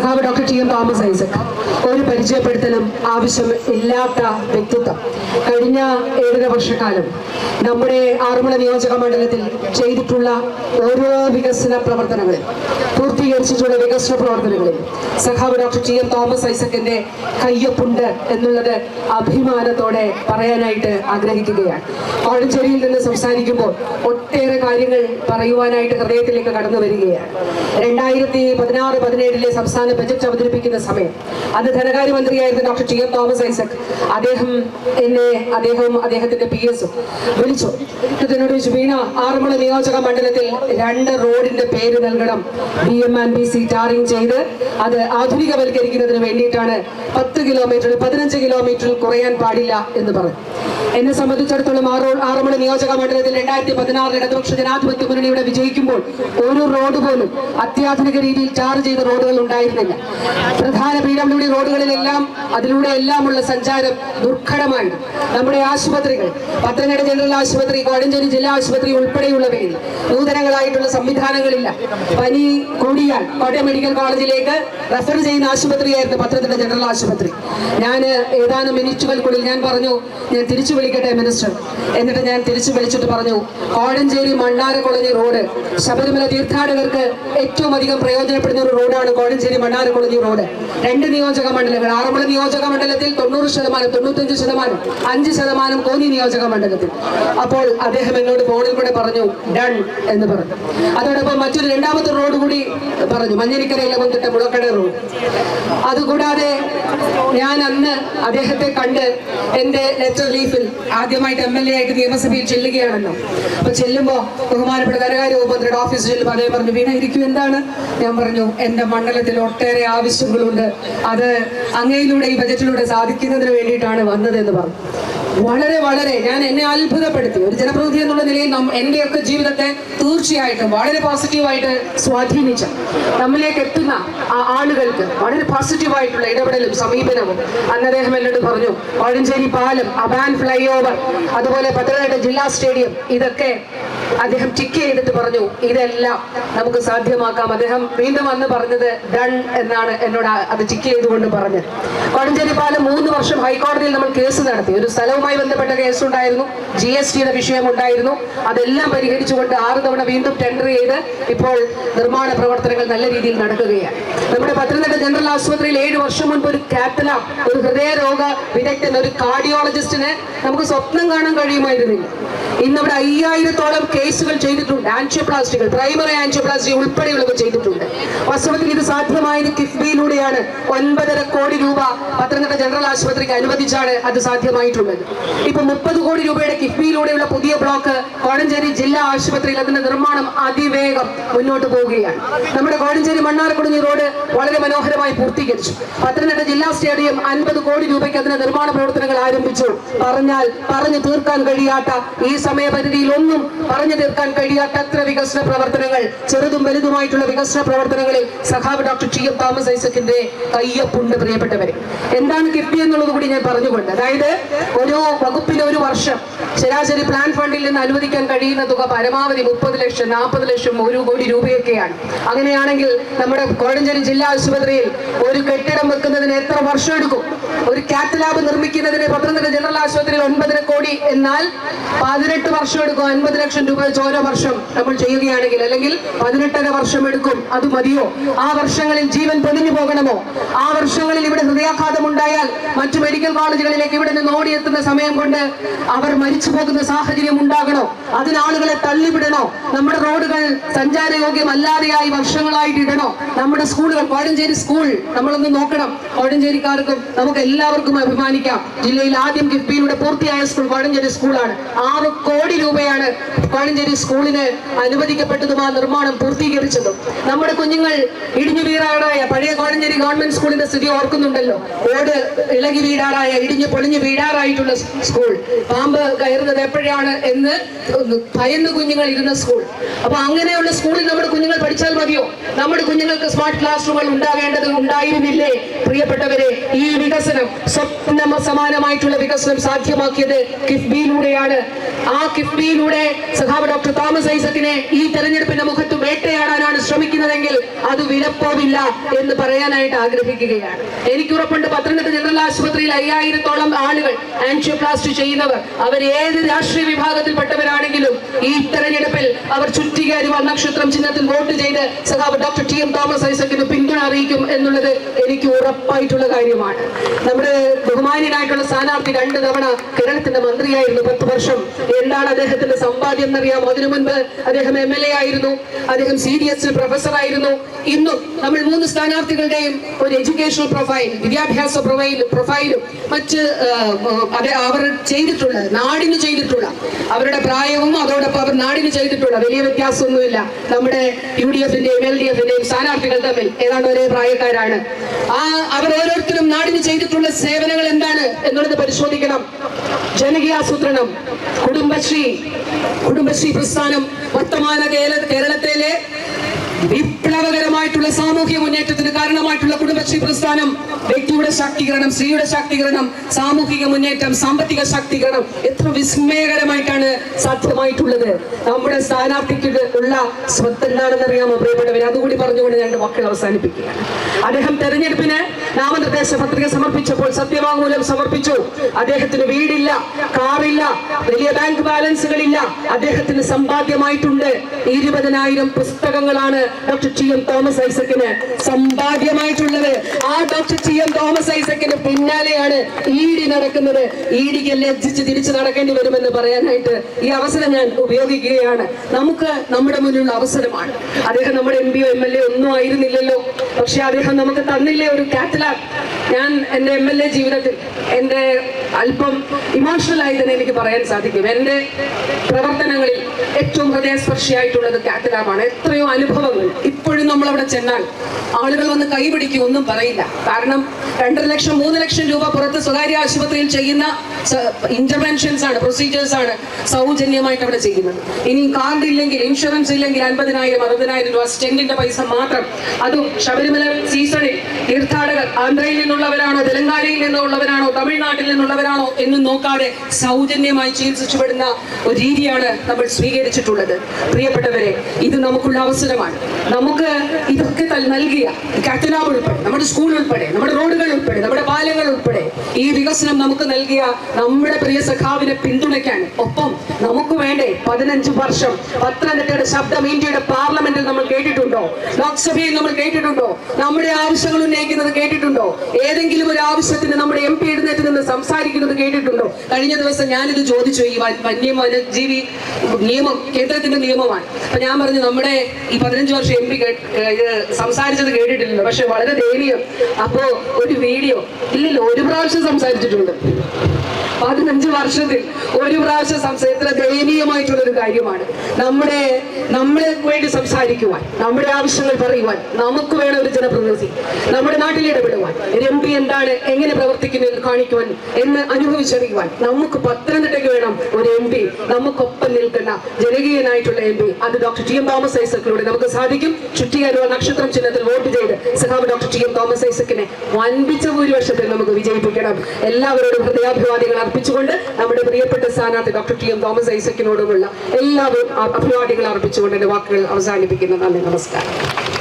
സഖാവ് doctor T M Thomas Isaac. ഒരു പരിചയപ്പെടുത്തലും ആവശ്യം ഇല്ലാത്ത വ്യക്തിത്വം. കഴിഞ്ഞ ഏഴര വർഷക്കാലം നമ്മുടെ ആറന്മുള നിയോജക മണ്ഡലത്തിൽ ചെയ്തിട്ടുള്ള ഓരോ വികസന പ്രവർത്തനങ്ങളിൽ പൂർത്തീകരിച്ചിട്ടുള്ള വികസന പ്രവർത്തനങ്ങളിൽ സഖാവ് ഡോക്ടർ ടി എം തോമസ് ഐസക്കിന്റെ കയ്യൊപ്പുണ്ട് എന്നുള്ളത് അഭിമാനത്തോടെ പറയാനായിട്ട് ആഗ്രഹിക്കുകയാണ്. കോഴഞ്ചേരിയിൽ നിന്ന് സംസാരിക്കുമ്പോൾ ഒട്ടേറെ കാര്യങ്ങൾ പറയുവാനായിട്ട് ഹൃദയത്തിലേക്ക് കടന്നു വരികയാണ്. രണ്ടായിരത്തി പതിനാറ് പതിനേഴിലെ സംസ്ഥാന ബജറ്റ് അവതരിപ്പിക്കുന്ന സമയം. അത് ധനകാര്യമന്ത്രിയായിരുന്ന doctor T M Thomas Isaac അദ്ദേഹം എന്നെ അദ്ദേഹവും അദ്ദേഹത്തിന്റെ പി എസും വിളിച്ചു. എന്നോട് ചോദിച്ചു വീണ ആറന്മുള നിയോജക മണ്ഡലത്തിൽ രണ്ട് റോഡിന്റെ പേര് നൽകണം. B M and B C tarring ചെയ്ത് അത് ആധുനികവൽക്കരിക്കുന്നതിന് വേണ്ടിയിട്ടാണ് പത്ത് കിലോമീറ്ററിൽ പതിനഞ്ച് കിലോമീറ്ററിൽ കുറയാൻ പാടില്ല എന്ന് പറഞ്ഞു. എന്നെ സംബന്ധിച്ചിടത്തോളം ആറോ ആറന്മുള നിയോജക മണ്ഡലത്തിൽ രണ്ടായിരത്തി പതിനാറിൽ ഇടതുപക്ഷ ജനാധിപത്യ മുന്നണിയുടെ വിജയിക്കുമ്പോൾ ഒരു റോഡ് പോലും അത്യാധുനിക രീതിയിൽ ചാർജ് ചെയ്ത റോഡുകൾ ഉണ്ടായിരുന്നില്ല പ്രധാന പി ഡബ്ല്യു ഡി റോഡുകളിലെല്ലാം അതിലൂടെ എല്ലാമുള്ള സഞ്ചാരം ദുർഘടമാണ്. നമ്മുടെ ആശുപത്രികൾ പത്തനംതിട്ട ജനറൽ ആശുപത്രി കോഴഞ്ചേരി ജില്ലാ ആശുപത്രി ഉൾപ്പെടെയുള്ളവയിൽ നൂതനങ്ങളായിട്ടുള്ള സംവിധാനങ്ങളില്ല. പനി കൂടിയാൽ കോട്ടയം മെഡിക്കൽ കോളേജിലേക്ക് റെഫർ ചെയ്യുന്ന ആശുപത്രിയായിരുന്നു പത്തനംതിട്ട ജനറൽ ആശുപത്രി. ഞാൻ ഏതാനും മിനിറ്റുകൾക്കുള്ളിൽ ഞാൻ പറഞ്ഞു ഞാൻ തിരിച്ചു വിളിക്കട്ടെ മിനിസ്റ്റർ. എന്നിട്ട് ഞാൻ തിരിച്ചു വിളിച്ചിട്ട് പറഞ്ഞു കോഴഞ്ചേരി മണ്ണാര കോളനി റോഡ് ശബരിമല തീർത്ഥാടകർക്ക് ഏറ്റവും അധികം പ്രയോജനപ്പെടുന്ന ഒരു റോഡാണ് കോഴഞ്ചേരി മണ്ണാര കോളനി റോഡ്. രണ്ട് നിയോജക മണ്ഡലങ്ങൾ. ആറന്മുള നിയോജക മണ്ഡലത്തിൽ തൊണ്ണൂറ് ശതമാനം തൊണ്ണൂറ്റഞ്ച് ശതമാനം അഞ്ച് ശതമാനം കോന്നി നിയോജക മണ്ഡലത്തിൽ. അപ്പോൾ അദ്ദേഹം എന്നോട് ഫോണിൽ കൂടെ പറഞ്ഞു ഡൺ എന്ന് പറഞ്ഞു. അതോടൊപ്പം മറ്റൊരു രണ്ടാമത്തെ റോഡ് കൂടി പറഞ്ഞു മഞ്ഞരിക്കരയിലെ മുൻകിട്ട മുളക്കട റോഡ്. അതുകൂടാതെ ഞാൻ അന്ന് അദ്ദേഹത്തെ കണ്ട് എന്റെ ലെറ്റർ ലീഫിൽ ആദ്യമായിട്ട് എം എൽ എ ആയിട്ട് നിയമസഭയിൽ ചെല്ലുകയാണല്ലോ. അപ്പൊ ചെല്ലുമ്പോ ബഹുമാനപ്പെട്ട ധനകാര്യ ഉപമന്ത്രിയുടെ ഓഫീസിൽ ചെല്ലുമ്പോൾ അദ്ദേഹം പറഞ്ഞു വീണ ഇരിക്കും എന്താണ്? ഞാൻ പറഞ്ഞു എന്റെ മണ്ഡലത്തിൽ ഒട്ടേറെ ആവശ്യങ്ങളുണ്ട്. അത് അങ്ങയിലൂടെ ഈ ബജറ്റിലൂടെ സാധിക്കുന്നതിന് വേണ്ടിയിട്ടാണ് വന്നത് എന്ന് പറഞ്ഞു. വളരെ വളരെ ഞാൻ എന്നെ അത്ഭുതപ്പെടുത്തി. ഒരു ജനപ്രതിനിധി എന്നുള്ള നിലയിൽ എന്റെയൊക്കെ ജീവിതത്തെ തീർച്ചയായിട്ടും വളരെ പോസിറ്റീവായിട്ട് സ്വാധീനിച്ച നമ്മിലേക്ക് എത്തുന്ന ആ ആളുകൾക്ക് വളരെ പോസിറ്റീവായിട്ടുള്ള ഇടപെടലും സമീപനവും അന്ന് അദ്ദേഹം എന്നോട് പറഞ്ഞു കോഴഞ്ചേരി പാലം അബാൻ ഫ്ലൈ ഓവർ അതുപോലെ പത്തനംതിട്ട ജില്ലാ സ്റ്റേഡിയം ഇതൊക്കെ അദ്ദേഹം ടിക്ക് ചെയ്തിട്ട് പറഞ്ഞു ഇതെല്ലാം നമുക്ക് സാധ്യമാക്കാം. അദ്ദേഹം വീണ്ടും അന്ന് പറഞ്ഞത് ഡൺ എന്നാണ് എന്നോട് അത് ടിക്ക് ചെയ്തുകൊണ്ട് പറഞ്ഞത്. കോഴഞ്ചേരി പാലം മൂന്ന് വർഷം ഹൈക്കോടതിയിൽ നമ്മൾ കേസ് നടത്തി. ഒരു സ്ഥലവുമായി ബന്ധപ്പെട്ട കേസ് ഉണ്ടായിരുന്നു ജി എസ് ടിയുടെ വിഷയം ഉണ്ടായിരുന്നു അതെല്ലാം പരിഹരിച്ചുകൊണ്ട് ആറ് തവണ വീണ്ടും ടെൻഡർ ചെയ്ത് ഇപ്പോൾ നിർമ്മാണ പ്രവർത്തനങ്ങൾ നല്ല രീതിയിൽ നടക്കുകയാണ്. നമ്മുടെ പത്തനംതിട്ട ജനറൽ ആശുപത്രിയിൽ ഏഴ് വർഷം മുൻപ് ഒരു കാത്തലാം ഒരു ഹൃദയരോഗ വിദഗ്ധൻ ഒരു കാർഡിയോളജിസ്റ്റിന് നമുക്ക് സ്വപ്നം കാണാൻ കഴിയുമായിരുന്നില്ല. ഇന്ന് അവിടെ അയ്യായിരത്തോളം കേസുകൾ ചെയ്തിട്ടുണ്ട്. ആൻജിയോപ്ലാസ്റ്റികൾ പ്രൈമറി ആൻജിയോപ്ലാസ്റ്റി ഉൾപ്പെടെയുള്ളവ ചെയ്തിട്ടുണ്ട്. വാസ്തവത്തിൽ ഇത് സാധ്യമായത് കിഫ്ബിയിലൂടെയാണ് ഒൻപതര കോടി രൂപ പത്തനംതിട്ട ജനറൽ ആശുപത്രിക്ക് അനുവദിച്ചാണ് അത് സാധ്യമായിട്ടുള്ളത്. ഇപ്പൊ മുപ്പത് കോടി രൂപയുടെ കിഫ്ബിയിലൂടെയുള്ള പുതിയ ബ്ലോക്ക് കോഴഞ്ചേരി ജില്ലാ ആശുപത്രിയിൽ അതിന്റെ നിർമ്മാണം അതിവേഗം മുന്നോട്ട് പോവുകയാണ്. നമ്മുടെ കോഴഞ്ചേരി മണ്ണാർക്കുടുങ്ങി റോഡ് വളരെ മനോഹരമായി പൂർത്തീകരിച്ചു. പത്തനംതിട്ട ജില്ലാ സ്റ്റേഡിയം അൻപത് കോടി രൂപയ്ക്ക് അതിന്റെ നിർമ്മാണ പ്രവർത്തനങ്ങൾ ആരംഭിച്ചു. പറഞ്ഞാൽ പറഞ്ഞു തീർക്കാൻ കഴിയാത്ത ഈ സമയപരിധിയിൽ ഒന്നും പറഞ്ഞു തീർക്കാൻ കഴിയാത്തത്ര വികസന പ്രവർത്തനങ്ങൾ ചെറുതും വലുതുമായിട്ടുള്ള വികസന പ്രവർത്തനങ്ങളിൽ സഖാവ് ഡോക്ടർ ടി എം തോമസ് ഐസക്കിന്റെ കയ്യൊപ്പുണ്ട് പ്രിയപ്പെട്ടവരെ. എന്താണ് കിഫ്ബി എന്നുള്ളത് കൂടി ഞാൻ പറഞ്ഞുകൊണ്ട്. അതായത് ഒരു വകുപ്പിന് ഒരു വർഷം ശരാശരി പ്ലാൻ ഫണ്ടിൽ നിന്ന് അനുവദിക്കാൻ കഴിയുന്ന തുക പരമാവധി മുപ്പത് ലക്ഷം നാൽപ്പത് ലക്ഷം ഒരു കോടി രൂപയൊക്കെയാണ്. അങ്ങനെയാണെങ്കിൽ നമ്മുടെ കോഴഞ്ചേരി ജില്ലാ ആശുപത്രിയിൽ ഒരു കെട്ടിടം വെക്കുന്നതിന് എത്ര വർഷം എടുക്കും? ഒരു കാത്ത് ലാബ് നിർമ്മിക്കുന്നതിന് പത്തനംതിട്ട ജനറൽ ആശുപത്രിയിൽ ഒൻപതര കോടി എന്നാൽ പതിനെട്ട് വർഷം എടുക്കും. അൻപത് ലക്ഷം രൂപ ഓരോ വർഷം നമ്മൾ ചെയ്യുകയാണെങ്കിൽ അല്ലെങ്കിൽ പതിനെട്ടര വർഷം എടുക്കും. അത് മതിയോ? ആ വർഷങ്ങളിൽ ജീവൻ പൊലിഞ്ഞു പോകണമോ? ആ വർഷങ്ങളിൽ ഇവിടെ ഹൃദയാഘാതം ഉണ്ടായാൽ മറ്റു മെഡിക്കൽ കോളേജുകളിലേക്ക് ഇവിടെ നിന്ന് ഓടിയെത്തുന്ന സമയം കൊണ്ട് അവർ മരിച്ചു പോകുന്ന സാഹചര്യം ഉണ്ടാകണോ? അതിനാളുകളെ തള്ളിവിടണോ? നമ്മുടെ റോഡുകൾ സഞ്ചാരയോഗ്യമല്ലാതെയായി വർഷങ്ങളായിട്ട് ഇടണോ? നമ്മുടെ സ്കൂളുകൾ കോഴഞ്ചേരി സ്കൂൾ നമ്മളൊന്ന് നോക്കണം. കോഴഞ്ചേരിക്കാർക്കും നമുക്ക് എല്ലാവർക്കും അഭിമാനിക്കാം. ജില്ലയിൽ ആദ്യം കിഫ്ബിയിലൂടെ പൂർത്തിയായ സ്കൂൾ കോഴഞ്ചേരി സ്കൂളാണ്. ആറ് കോടി രൂപയാണ് കോഴഞ്ചേരി സ്കൂളിന് അനുവദിക്കപ്പെട്ടതും ആ നിർമ്മാണം പൂർത്തീകരിച്ചതും. നമ്മുടെ കുഞ്ഞുങ്ങൾ ഇടിഞ്ഞു വീഴാറായ പഴയ കോഴഞ്ചേരി ഗവൺമെന്റ് സ്കൂളിന്റെ സ്ഥിതി ഓർക്കുന്നുണ്ടല്ലോ. ഓട് ഇളകി വീഴാറായ ഇടിഞ്ഞു പൊളിഞ്ഞു വീടാറായിട്ടുള്ള സ്കൂൾ. പാമ്പ് കയറുന്നത് എപ്പോഴാണ് എന്ന് ഭയന്ന് കുഞ്ഞുങ്ങൾ ഇരുന്ന സ്കൂൾ. അപ്പൊ അങ്ങനെയുള്ള സ്കൂളിൽ നമ്മുടെ കുഞ്ഞുങ്ങൾ പഠിച്ചാൽ മതിയോ? നമ്മുടെ കുഞ്ഞുങ്ങൾക്ക് സ്മാർട്ട് ക്ലാസ് റൂമുകൾ ഉണ്ടാകേണ്ടത് ഉണ്ടായിരുന്നില്ലേ? പ്രിയപ്പെട്ടവരെ ഈ വികസനം സ്വപ്ന സമാനമായിട്ടുള്ള വികസനം സാധ്യമാക്കിയത് കിഫ്ബിയിലൂടെയാണ്. ആ കിഫ്ബിയിലൂടെ സഖാവ് ഡോക്ടർ തോമസ് ഐസക്കിനെ ഈ തെരഞ്ഞെടുപ്പിന്റെ മുഖത്ത് വേട്ടയാടാനാണ് ശ്രമിക്കുന്നതെങ്കിൽ അത് വിലപ്പോവില്ല എന്ന് പറയാനായിട്ട് ആഗ്രഹിക്കുകയാണ്. എനിക്ക് ഉറപ്പുണ്ട് പത്തനംതിട്ട ജനറൽ ആശുപത്രിയിൽ അയ്യായിരത്തോളം ആളുകൾ ആൻഷിയോപ്ലാസ്റ്റ് ചെയ്യുന്നവർ അവർ ഏത് രാഷ്ട്രീയ വിഭാഗത്തിൽപ്പെട്ടവരാണെങ്കിലും ഈ തെരഞ്ഞെടുപ്പിൽ അവർ ചുറ്റികയറി നക്ഷത്രം ചിഹ്നത്തിൽ വോട്ട് ചെയ്ത് സഖാവ് ഡോക്ടർ ടി എം തോമസ് ഐസക്കിന് പിന്തുണ അറിയിക്കും എന്നുള്ളത് എനിക്ക് ഉറപ്പായിട്ടുള്ള കാര്യമാണ്. നമ്മുടെ ബഹുമാനിയനായിട്ടുള്ള സ്ഥാനാർത്ഥി രണ്ട് തവണ കേരളത്തിന്റെ മന്ത്രിയായിരുന്നു പത്ത് വർഷം. എന്താണ് അദ്ദേഹത്തിന്റെ സമ്പാദ്യം എന്നറിയാം അതിനു മുൻപ് അദ്ദേഹം എം എൽ എ ആയിരുന്നു. അദ്ദേഹം സി ഡി എസ് പ്രൊഫസർ ആയിരുന്നു. ഇന്നും നമ്മൾ മൂന്ന് സ്ഥാനാർത്ഥികളുടെയും ഒരു എഡ്യൂക്കേഷണൽ പ്രൊഫൈൽ വിദ്യാഭ്യാസ പ്രൊഫൈൽ പ്രൊഫൈലും മറ്റ് അവർ ചെയ്തിട്ടുള്ള നാടിന് ചെയ്തിട്ടുള്ള അവരുടെ പ്രായവും അതോടൊപ്പം അവർ നാടിന് ചെയ്തിട്ടുള്ള വലിയ വ്യത്യാസമൊന്നുമില്ല. നമ്മുടെ യു ഡി എഫിന്റെയും എൽ ഡി എഫിന്റെയും സ്ഥാനാർത്ഥികൾ തമ്മിൽ ഏതാണ്ട് ഒരേ പ്രായക്കാരാണ്. ആ അവർ ഓരോരുത്തരും നാടിന് ചെയ്തിട്ടുള്ള സേവനങ്ങൾ എന്താണ് എന്നുള്ളത് പരിശോധിക്കണം. ജനകീയാസൂത്രണം കുടുംബശ്രീ കുടുംബശ്രീ പ്രസ്ഥാനം വർത്തമാന കേരള കേരളത്തിലെ വിപ്ലവകരമായിട്ടുള്ള സാമൂഹ്യ മുന്നേറ്റത്തിന് കാരണമായിട്ടുള്ള കുടുംബശ്രീ പ്രസ്ഥാനം വ്യക്തിയുടെ ശാക്തീകരണം സ്ത്രീയുടെ ശാക്തീകരണം സാമൂഹിക മുന്നേറ്റം സാമ്പത്തിക ശാക്തീകരണം എത്ര വിസ്മയകരമായിട്ടാണ് സാധ്യമായിട്ടുള്ളത്. നമ്മുടെ സ്ഥാനാർത്ഥിക്ക് ഉള്ള സ്വത്ത് എന്താണെന്ന് അറിയാമോ പ്രിയപ്പെട്ടവർ അതുകൂടി പറഞ്ഞുകൊണ്ട് ഞാൻ മക്കൾ അവസാനിപ്പിക്കുകയാണ്. അദ്ദേഹം തെരഞ്ഞെടുപ്പിന് നാമനിർദ്ദേശ പത്രിക സമർപ്പിച്ചപ്പോൾ സത്യവാങ്മൂലം സമർപ്പിച്ചു. അദ്ദേഹത്തിന് വീടില്ല കാറില്ല വലിയ ബാങ്ക് ബാലൻസുകളില്ല. അദ്ദേഹത്തിന് സമ്പാദ്യമായിട്ടുണ്ട്. ഇരുപതിനായിരം പുസ്തകങ്ങളാണ് ഡോക്ടർ ടി എം തോമസ് ഐസക്കിന് സമ്പാദ്യമായിട്ടുള്ളത്. ആ ഡോക്ടർ ടി എം തോമസ് ഐസക്കിന് പിന്നാലെയാണ് ഈടി നടക്കുന്നത്. ഈടിക്ക് ലജ്ജിച്ച് തിരിച്ചു നടക്കേണ്ടി വരുമെന്ന് പറയാനായിട്ട് ഈ അവസരം ഞാൻ ഉപയോഗിക്കുകയാണ്. നമുക്ക് നമ്മുടെ മുന്നിലുള്ള അവസരമാണ്. അദ്ദേഹം നമ്മുടെ എം പിയോ എം എൽ എ ഒന്നും ആയിരുന്നില്ലല്ലോ. പക്ഷെ അദ്ദേഹം നമുക്ക് തന്നില്ലേ ഒരു കാറ്റലാഗ് ഞാൻ എന്റെ എം എൽ എ ജീവിതത്തിൽ എന്റെ അല്പം ഇമോഷണൽ ആയി തന്നെ എനിക്ക് പറയാൻ സാധിക്കും. എന്റെ പ്രവർത്തനങ്ങളിൽ ഏറ്റവും ഹൃദയസ്പർശിയായിട്ടുള്ളത് കാത്തലാമാണ് എത്രയോ അനുഭവങ്ങൾ ഇപ്പോഴും നമ്മൾ അവിടെ ചെന്നാൽ ആളുകൾ വന്ന് കൈപിടിക്കും ഒന്നും പറയില്ല. കാരണം രണ്ടര ലക്ഷം മൂന്ന് ലക്ഷം രൂപ പുറത്ത് സ്വകാര്യ ആശുപത്രിയിൽ ചെയ്യുന്ന ഇന്റർവെൻഷൻസ് ആണ് പ്രൊസീജിയേഴ്സ് ആണ് സൗജന്യമായിട്ട് അവിടെ ചെയ്യുന്നത്. ഇനി കാർഡ് ഇല്ലെങ്കിൽ ഇൻഷുറൻസ് ഇല്ലെങ്കിൽ അൻപതിനായിരം അറുപതിനായിരം രൂപ സ്റ്റെന്റിന്റെ പൈസ മാത്രം. അതും ശബരിമല സീസണിൽ തീർത്ഥാടകർ ആന്ധ്രയിൽ നിന്നുള്ളവരാണോ തെലങ്കാനയിൽ നിന്നുള്ളവരാണോ തമിഴ്നാട്ടിൽ നിന്നുള്ളവരാണോ എന്ന് നോക്കാതെ സൗജന്യമായി ചികിത്സിച്ചുപെടുന്ന ഒരു രീതിയാണ് നമ്മൾ സ്വീകരിച്ചിട്ടുള്ളത്. പ്രിയപ്പെട്ടവരെ ഇത് നമുക്കുള്ള അവസരമാണ്. നമുക്ക് ഇതൊക്കെ നൽകിയ കാറ്റലാബ് ഉൾപ്പെടെ നമ്മുടെ സ്കൂൾ ഉൾപ്പെടെ നമ്മുടെ റോഡുകൾ ഉൾപ്പെടെ നമ്മുടെ പാലങ്ങൾ ഉൾപ്പെടെ ഈ വികസനം നമുക്ക് നൽകിയ നമ്മുടെ പ്രിയ സഖാവിനെ പിന്തുണയ്ക്കാൻ ഒപ്പം നമുക്ക് വേണ്ടേ പതിനഞ്ച് വർഷം പത്തനംതിട്ടയുടെ ശബ്ദം ഇന്ത്യയുടെ പാർലമെന്റിൽ നമ്മൾ കേട്ടിട്ടുണ്ടോ? ലോക്സഭയിൽ നമ്മൾ കേട്ടിട്ടുണ്ടോ? നമ്മുടെ ആവശ്യങ്ങൾ ഉന്നയിക്കുന്നത് കേട്ടിട്ടുണ്ടോ? ഏതെങ്കിലും ഒരു ആവശ്യത്തിന് നമ്മുടെ എം പി എഴുന്നേറ്റ് നിന്ന് സംസാരിക്കുന്നത് കേട്ടിട്ടുണ്ടോ? കഴിഞ്ഞ ദിവസം ഞാനിത് ചോദിച്ചു ഈ വന്യമനജീവി നിയമം കേന്ദ്രത്തിന്റെ നിയമമാണ്. അപ്പൊ ഞാൻ പറഞ്ഞു നമ്മുടെ ഈ പതിനഞ്ച് വർഷം എം പി സംസാരിച്ചത് കേട്ടിട്ടില്ലല്ലോ പക്ഷെ വളരെ ദയനീയം. അപ്പോ ഒരു വീഡിയോ ഇല്ലല്ലോ ഒരു പ്രാവശ്യം സംസാരിച്ചിട്ടുണ്ട്. പതിനഞ്ച് വർഷത്തിൽ ഒരു പ്രാവശ്യം സംസാരിച്ച ദയനീയമായിട്ടുള്ള ഒരു കാര്യമാണ്. നമ്മുടെ നമ്മളെ വേണ്ടി സംസാരിക്കുവാൻ നമ്മുടെ ആവശ്യങ്ങൾ പറയുവാൻ നമുക്ക് വേണം ഒരു ജനപ്രതിനിധി. നമ്മുടെ നാട്ടിൽ ഇടപെടുവാൻ ഒരു എം പി എന്താണ് എങ്ങനെ പ്രവർത്തിക്കുന്നു എന്ന് കാണിക്കുവാൻ എന്ന് അനുഭവിച്ചറിയുവാൻ നമുക്ക് പത്തനംതിട്ടയ്ക്ക് വേണം ഒരു എം പി നമുക്കൊപ്പം നിൽക്കുന്ന ജനകീയനായിട്ടുള്ള എം പി അത് ഡോക്ടർ ടി എം തോമസ് ഐസക്കിലൂടെ നമുക്ക് സാധിക്കും. ചുറ്റിയാരോ നക്ഷത്രം ചിഹ്നത്തിൽ വോട്ട് ചെയ്ത് സഹാബ് ഡോക്ടർ ടി എം തോമസ് ഐസക്കിനെ വൻപിച്ച ഭൂരിപക്ഷത്തിൽ നമുക്ക് വിജയിപ്പിക്കണം. എല്ലാവരോടും ഹൃദയാഭിവാദികൾ അർപ്പിച്ചുകൊണ്ട് നമ്മുടെ പ്രിയപ്പെട്ട സ്ഥാനാർത്ഥി ഡോക്ടർ ടി എം തോമസ് ഐസക്കിനോടുമുള്ള എല്ലാവരും അഭിവാദികൾ അർപ്പിച്ചുകൊണ്ട് എന്റെ വാക്കുകൾ അവസാനിപ്പിക്കുന്നു. നന്ദി നമസ്കാരം.